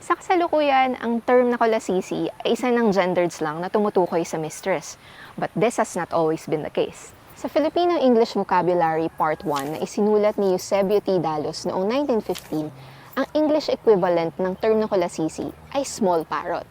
Sa kasalukuyan, ang term na kulasisi ay isa ng gendered slang na tumutukoy sa mistress. But this has not always been the case. Sa Filipino English Vocabulary Part 1 na isinulat ni Eusebio T. Dalos noong 1915, ang English equivalent ng term na kulasisi ay small parrot.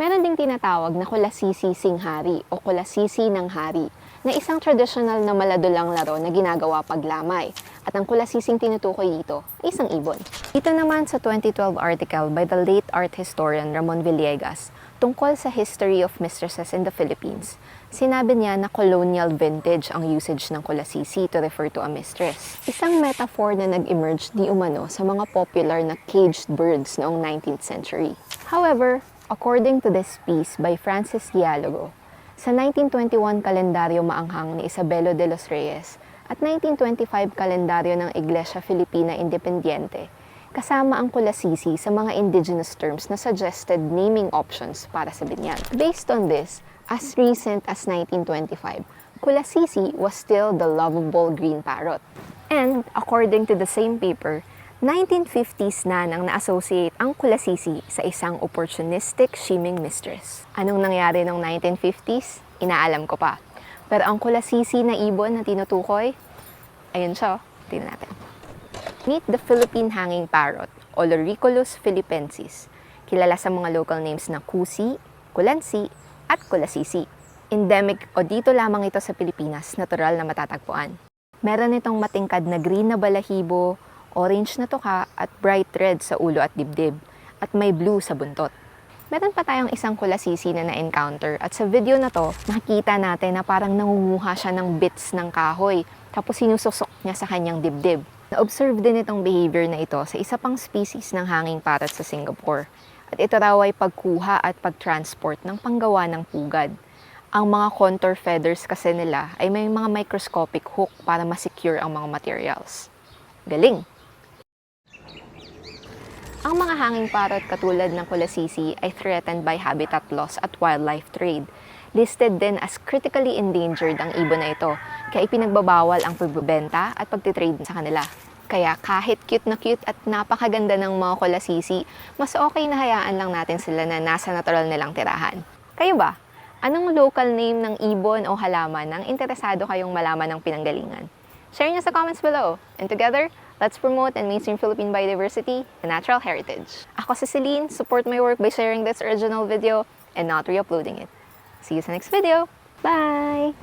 Meron ding tinatawag na kulasisi singhari o kulasisi ng hari na isang traditional na maladulang laro na ginagawa paglamay. At ang kulasising tinutukoy dito ay isang ibon. Ito naman sa 2012 article by the late art historian Ramon Villegas tungkol sa history of mistresses in the Philippines. Sinabi niya na colonial vintage ang usage ng kulasisi to refer to a mistress. Isang metaphor na nag-emerge di umano sa mga popular na caged birds noong 19th century. However, according to this piece by Francis Dialogo, sa 1921 kalendaryo maanghang ni Isabelo de los Reyes at 1925 kalendaryo ng Iglesia Filipina Independiente, kasama ang kulasisi sa mga indigenous terms na suggested naming options para sa binyan. Based on this, as recent as 1925, kulasisi was still the lovable green parrot. And according to the same paper, 1950s na nang na-associate ang kulasisi sa isang opportunistic shimming mistress. Anong nangyari noong 1950s? Inaalam ko pa. Pero ang kulasisi na ibon na tinutukoy, ayun siya, oh. tingnan natin. Meet the Philippine hanging parrot, Oloricolus philippensis, kilala sa mga local names na kusi, kulansi, at kulasisi. Endemic o dito lamang ito sa Pilipinas, natural na matatagpuan. Meron itong matingkad na green na balahibo, orange na tuka at bright red sa ulo at dibdib, at may blue sa buntot. Meron pa tayong isang kulasisi na na-encounter at sa video na to, nakikita natin na parang nangunguha siya ng bits ng kahoy tapos sinusok niya sa kanyang dibdib. Na-observe din itong behavior na ito sa isa pang species ng hanging parrot sa Singapore. At ito raw ay pagkuha at pagtransport ng panggawa ng pugad. Ang mga contour feathers kasi nila ay may mga microscopic hook para ma-secure ang mga materials. Galing! Ang mga hanging parrot katulad ng kulasisi ay threatened by habitat loss at wildlife trade. Listed din as critically endangered ang ibon na ito, kaya ipinagbabawal ang pagbebenta at pagtitrade sa kanila. Kaya kahit cute na cute at napakaganda ng mga kulasisi, mas okay na hayaan lang natin sila na nasa natural nilang tirahan. Kayo ba? Anong local name ng ibon o halaman ang interesado kayong malaman ng pinanggalingan? Share nyo sa comments below. And together, let's promote and mainstream Philippine biodiversity and natural heritage. Ako si Celine, support my work by sharing this original video and not re-uploading it. See you sa next video. Bye!